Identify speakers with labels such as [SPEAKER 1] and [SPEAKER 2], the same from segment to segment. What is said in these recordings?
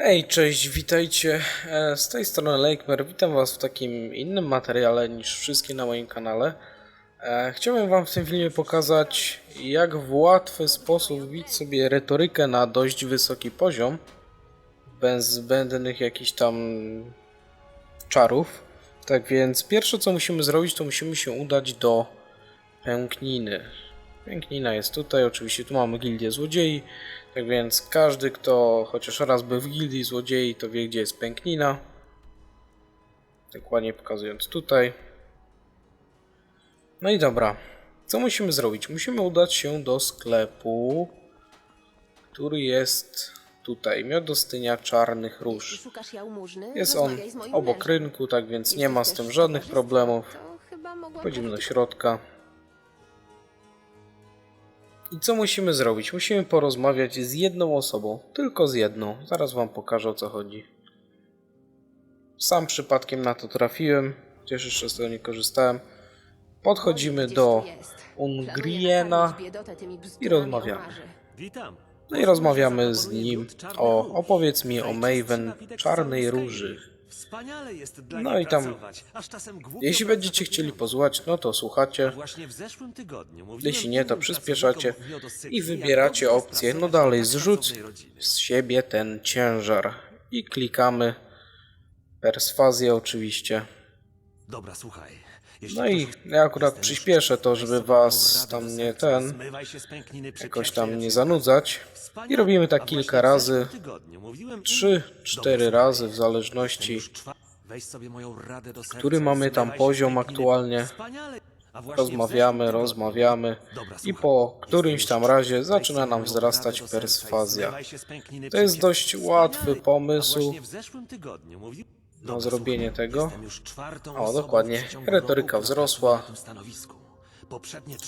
[SPEAKER 1] Hej, cześć, witajcie. E, Z tej strony Lakemer. Witam Was w takim innym materiale niż wszystkie na moim kanale. E, Chciałbym Wam w tym filmie pokazać, jak w łatwy sposób wbić sobie retorykę na dość wysoki poziom, bez zbędnych jakichś tam czarów. Tak więc pierwsze co musimy zrobić, to musimy się udać do pękniny. Pęknina jest tutaj, oczywiście tu mamy gildię złodziei, tak więc każdy kto chociaż raz był w gildii złodziei to wie gdzie jest pęknina. Dokładnie pokazując tutaj. No i dobra, co musimy zrobić? Musimy udać się do sklepu, który jest tutaj, miodostynia czarnych róż. Jest on obok rynku, tak więc nie ma z tym żadnych problemów.
[SPEAKER 2] mogłam
[SPEAKER 1] Wchodzimy do środka. I co musimy zrobić? Musimy porozmawiać z jedną osobą, tylko z jedną. Zaraz wam pokażę o co chodzi. Sam przypadkiem na to trafiłem, chociaż jeszcze z tego nie korzystałem. Podchodzimy do. Ungriena i rozmawiamy.
[SPEAKER 3] Witam.
[SPEAKER 1] no i rozmawiamy z nim o opowiedz mi o Maven Czarnej Róży.
[SPEAKER 3] Wspaniale jest dla
[SPEAKER 1] No
[SPEAKER 3] niej
[SPEAKER 1] i tam,
[SPEAKER 3] pracować, aż czasem głupio
[SPEAKER 1] Jeśli będziecie chcieli
[SPEAKER 3] wygląda.
[SPEAKER 1] posłuchać, no to słuchacie.
[SPEAKER 3] Właśnie w zeszłym tygodniu mówiłem
[SPEAKER 1] Jeśli nie, to
[SPEAKER 3] innym
[SPEAKER 1] przyspieszacie
[SPEAKER 3] pracownikom w Miodosycji,
[SPEAKER 1] i
[SPEAKER 3] jak
[SPEAKER 1] wybieracie
[SPEAKER 3] dobrze jest
[SPEAKER 1] opcję, no
[SPEAKER 3] pracować
[SPEAKER 1] dalej,
[SPEAKER 3] dla
[SPEAKER 1] zrzuć
[SPEAKER 3] rodziny.
[SPEAKER 1] z siebie ten ciężar. I klikamy perswazję oczywiście.
[SPEAKER 3] Dobra, słuchaj. Jeśli
[SPEAKER 1] No i
[SPEAKER 3] ktoś-
[SPEAKER 1] ja akurat
[SPEAKER 3] Jestem
[SPEAKER 1] przyspieszę to, żeby was tam
[SPEAKER 3] do
[SPEAKER 1] nie
[SPEAKER 3] serca,
[SPEAKER 1] ten,
[SPEAKER 3] zmywaj się z pękniny przy
[SPEAKER 1] jakoś tam nie zanudzać. I robimy tak kilka
[SPEAKER 3] właśnie w
[SPEAKER 1] razy,
[SPEAKER 3] zeszłym tygodniu mówiłem
[SPEAKER 1] trzy, cztery razy, w zależności
[SPEAKER 3] Jestem już czwa- Weź sobie moją radę do serca,
[SPEAKER 1] który mamy tam
[SPEAKER 3] zmywaj się z
[SPEAKER 1] poziom
[SPEAKER 3] pękniny.
[SPEAKER 1] aktualnie.
[SPEAKER 3] Wspaniale. A właśnie w
[SPEAKER 1] rozmawiamy,
[SPEAKER 3] tygodniu-
[SPEAKER 1] rozmawiamy
[SPEAKER 3] Dobra,
[SPEAKER 1] i
[SPEAKER 3] słuchaj.
[SPEAKER 1] po
[SPEAKER 3] Jestem
[SPEAKER 1] którymś
[SPEAKER 3] już
[SPEAKER 1] tam
[SPEAKER 3] czwa-
[SPEAKER 1] razie
[SPEAKER 3] weź
[SPEAKER 1] zaczyna
[SPEAKER 3] sobie
[SPEAKER 1] nam
[SPEAKER 3] moją
[SPEAKER 1] wzrastać
[SPEAKER 3] radę do serca i
[SPEAKER 1] perswazja.
[SPEAKER 3] zmywaj się z pękniny
[SPEAKER 1] To jest dość łatwy
[SPEAKER 3] Wspaniale.
[SPEAKER 1] pomysł
[SPEAKER 3] właśnie w zeszłym tygodniu mówi...
[SPEAKER 1] na zrobienie tego. O, dokładnie. Retoryka wzrosła.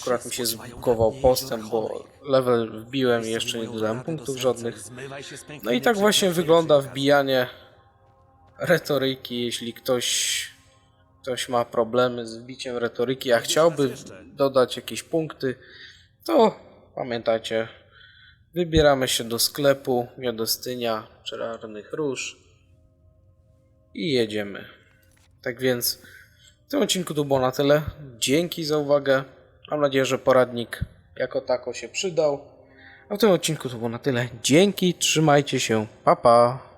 [SPEAKER 1] Akurat mi się zbugował postęp, bo level wbiłem i jeszcze nie dodałem punktów żadnych. No i tak właśnie wygląda wbijanie retoryki, jeśli ktoś, ktoś ma problemy z wbiciem retoryki, a chciałby dodać jakieś punkty, to pamiętajcie, wybieramy się do sklepu Miodostynia Czarnych Róż i jedziemy. Tak więc w tym odcinku to było na tyle. Dzięki za uwagę. Mam nadzieję, że poradnik jako tako się przydał. A w tym odcinku to było na tyle. Dzięki, trzymajcie się. Pa pa.